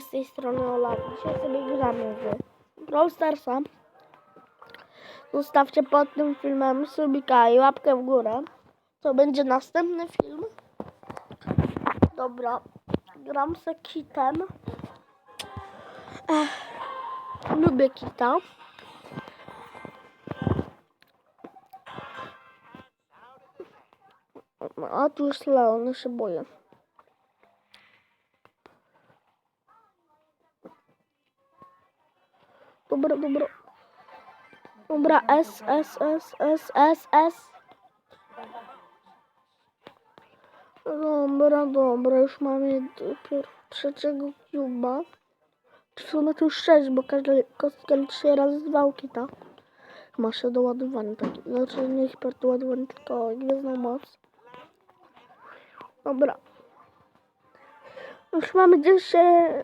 Z tej strony Ola. Dzisiaj sobie gramy w Brawl Starsa. Zostawcie pod tym filmem subika i łapkę w górę. To będzie następny film. Dobra, gram se kitem. Ech, lubię kita. A tu jest Leon, się boję. Dobra, dobra. Dobra, S, S, S, S, S, S. Dobra, dobra, już mamy trzeciego cuba. W sumie to już sześć, bo każda kostka trzy razy z wałki, tak? Ma się doładowanie takie. Znaczy nie hiperdoładowanie, tylko gwiezdną moc. Dobra. Już mamy gdzieś... e,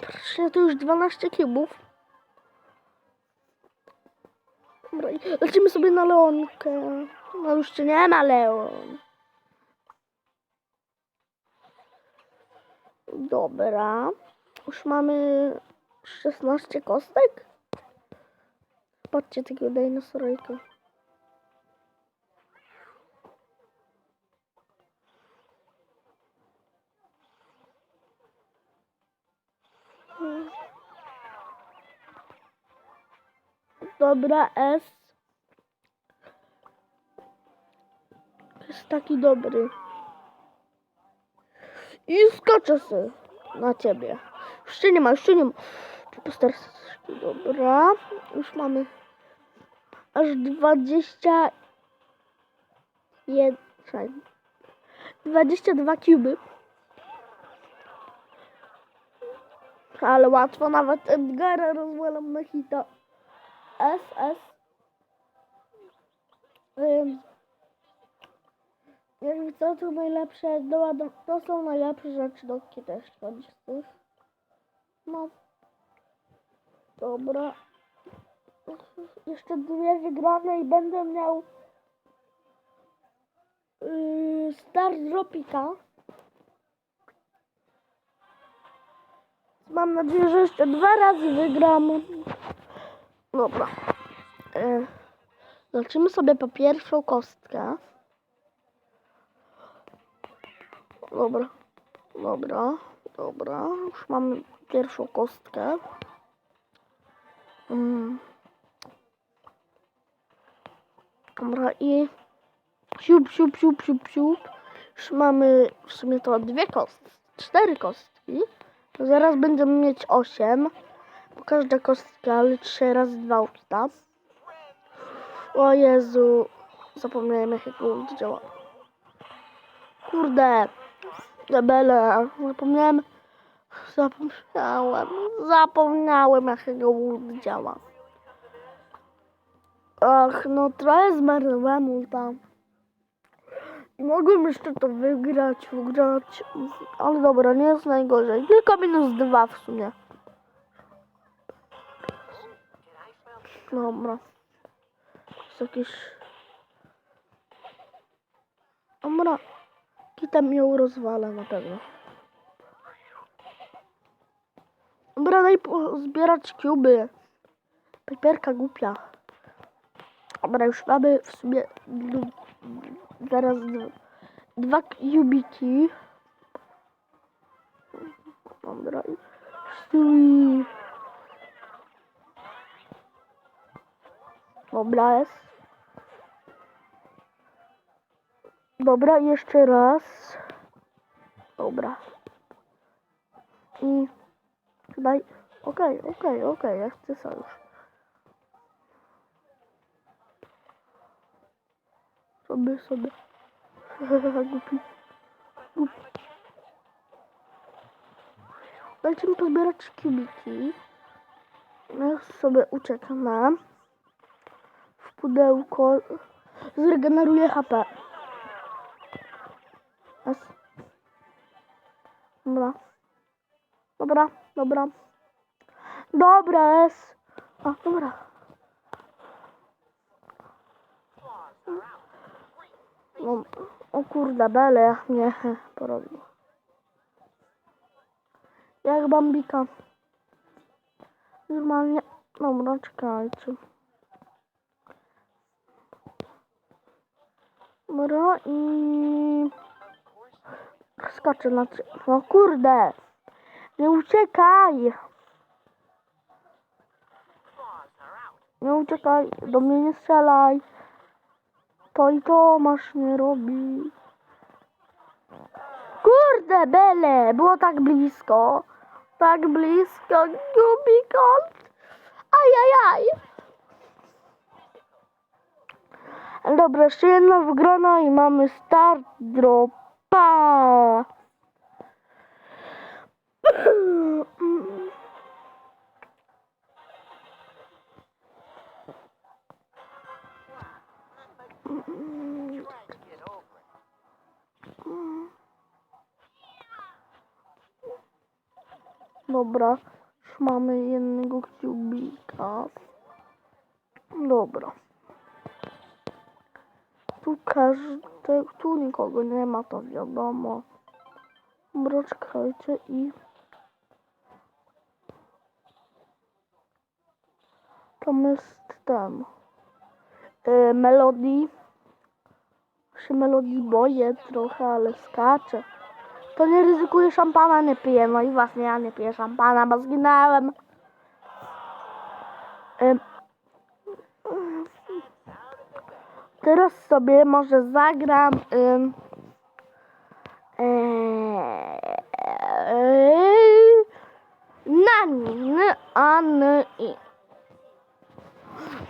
Proszę, to już 12 kubów. Dobra, lecimy sobie na Leonkę. No już nie ma Leon. Dobra. Już mamy 16 kostek. Patrzcie takiego dinosaurika. Dobra, S. Jest taki dobry. I skoczę sobie na ciebie. Jeszcze nie ma, jeszcze nie ma. Dobra. Już mamy aż 20 jed... czekaj. 22 kuby. Ale łatwo nawet Edgara rozwalam na hita. S, S. Ym, jakby co, to najlepsze, do ładow- to są najlepsze rzeczy do też chodzi. No. Dobra. Jeszcze dwie wygrane i będę miał yy, Star Dropika. Mam nadzieję, że jeszcze dwa razy wygram. Dobra. E, Zobaczymy sobie po pierwszą kostkę. Dobra. Dobra. Dobra. Już mamy pierwszą kostkę. Mm. Dobra i siup, siup, siup, siup, siup. Już mamy w sumie to dwie kostki. Cztery kostki. Zaraz będziemy mieć osiem. Każda kostka trzy razy dwa ukita. O Jezu. Zapomniałem jak jego ult działa. Kurde. Debele. Zapomniałem. Zapomniałem. Zapomniałem jak jego ult działa. Ach, no trochę zmarnowałem ulta. Mogłem jeszcze to wygrać, wygrać. Ale dobra, nie jest najgorzej. Tylko minus dwa w sumie. Dobra. Jest jakiś... Dobra. Kitem ją rozwalę na pewno. Dobra, daj zbierać kuby. Piperka głupia. Dobra, już mamy w sumie zaraz dwa kubiki. Dobra. i- Dobra jest. Dobra, jeszcze raz. Dobra. I daj. Okej, okej, okej, ja chcę sojusz. Sobie, sobie. Głupi. Głupi. Dajcie mi pozbierać kubiki. No Ja sobie uciekam pudełko. Zregeneruję HP. Dobra. Dobra, dobra. Dobra, S. A, dobra. No, o kurde, bele mnie porobił. Jak bambika. Normalnie. Dobra, czekajcie. Dobra i... Skaczę na... No kurde! Nie uciekaj! Nie uciekaj, do mnie nie strzelaj. To i to masz nie robi. Kurde, Bele, było tak blisko. Tak blisko, Gubikot. Ajajaj. Dobra, jeszcze jedna wygrana i mamy start dropa. Dobra, już mamy jednego kubika. Dobra. Tu każdy, tu nikogo nie ma, to wiadomo. Dobra, czekajcie i... Tam jest ten... Yy, melodii. Się melodii boję trochę, ale skacze. To nie ryzykuję szampana, nie piję. No i właśnie ja nie piję szampana, bo zginąłem. Ym. Teraz sobie może zagram ym, eee, Nani, n, a, n, i.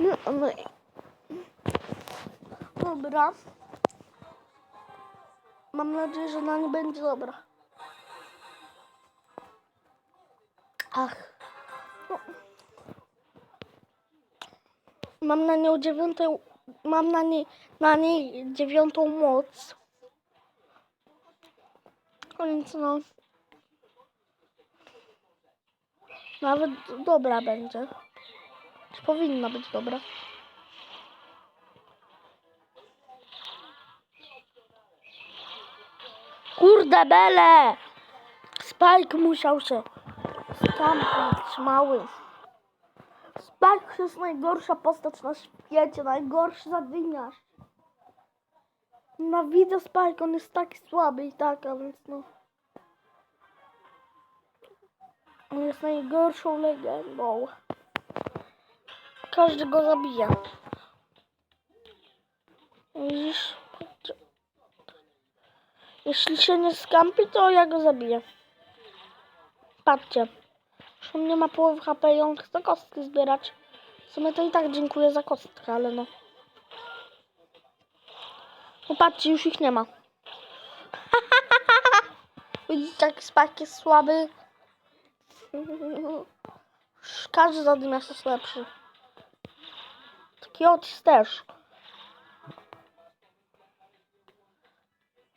N, a, n, i. Dobra. Mam nadzieję, że na nie będzie dobra. Ach. No. Mam na nią dziewiątą, mam na niej, na niej dziewiątą moc. Więc no. Nawet dobra będzie. Czy powinna być dobra? Kurde bele! Spike musiał się stamtąd mały. Spike to jest najgorsza postać na świecie, najgorszy zadymiarz. Nienawidzę Spike, on jest taki słaby i tak, a więc no. On jest najgorszą legendą. Każdy go zabija. Widzisz? Jeśli się nie skampi, to ja go zabiję. Patrzcie. Już on nie ma połowy HP i on chce kostki zbierać. W sumie to i tak dziękuję za kostkę, ale no. No patrzcie, już ich nie ma. Widzicie, jaki Spike jest słaby? Każdy zadymiarz jest lepszy. Taki Otis też.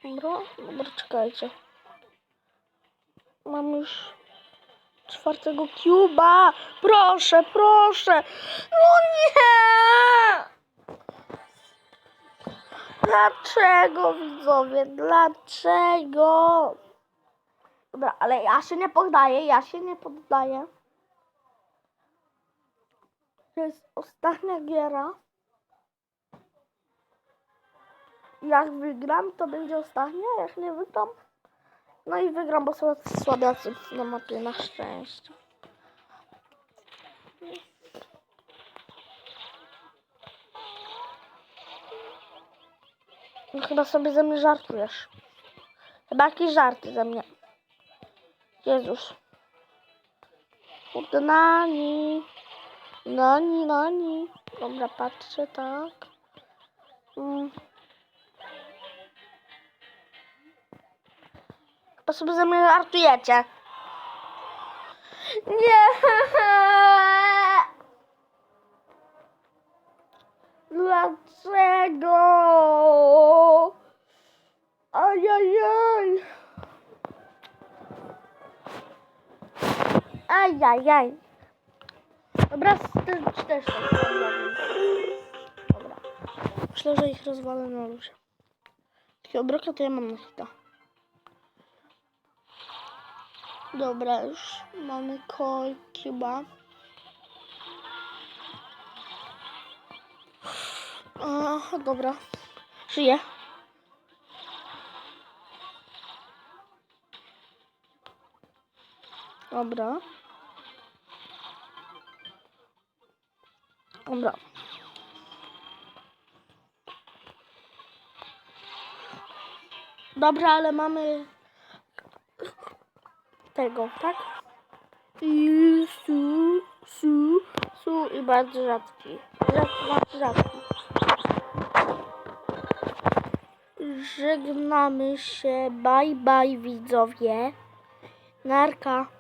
Dobra, dobra, czekajcie. Mam już czwartego cuba. Proszę, proszę. No nie! Dlaczego, widzowie? Dlaczego? Dobra, ale ja się nie poddaję, ja się nie poddaję. To jest ostatnia giera. Jak wygram, to będzie ostatnia, jak nie wygram. No i wygram, bo są słabiacy na mapie, na szczęście. No chyba sobie ze mnie żartujesz. Chyba jakieś żarty ze mnie. Jezus. Kurde, nani. Nani, nani. Dobra, patrzę, tak. Mm. Sobie ze mnie żartujecie. Nie! Dlaczego? Ajajaj! Ajajaj! Dobra, tym też tak. Dobra. Myślę, że ich rozwalę na luzie. Takiego broka to ja mam na hita. Dobra, już mamy kol chyba. Aha, dobra. Żyję. Dobra. Dobra. Dobra, ale mamy tego, tak? I su, su, su i bardzo rzadki. Rzad, bardzo rzadki. Żegnamy się. Bye bye widzowie. Narka.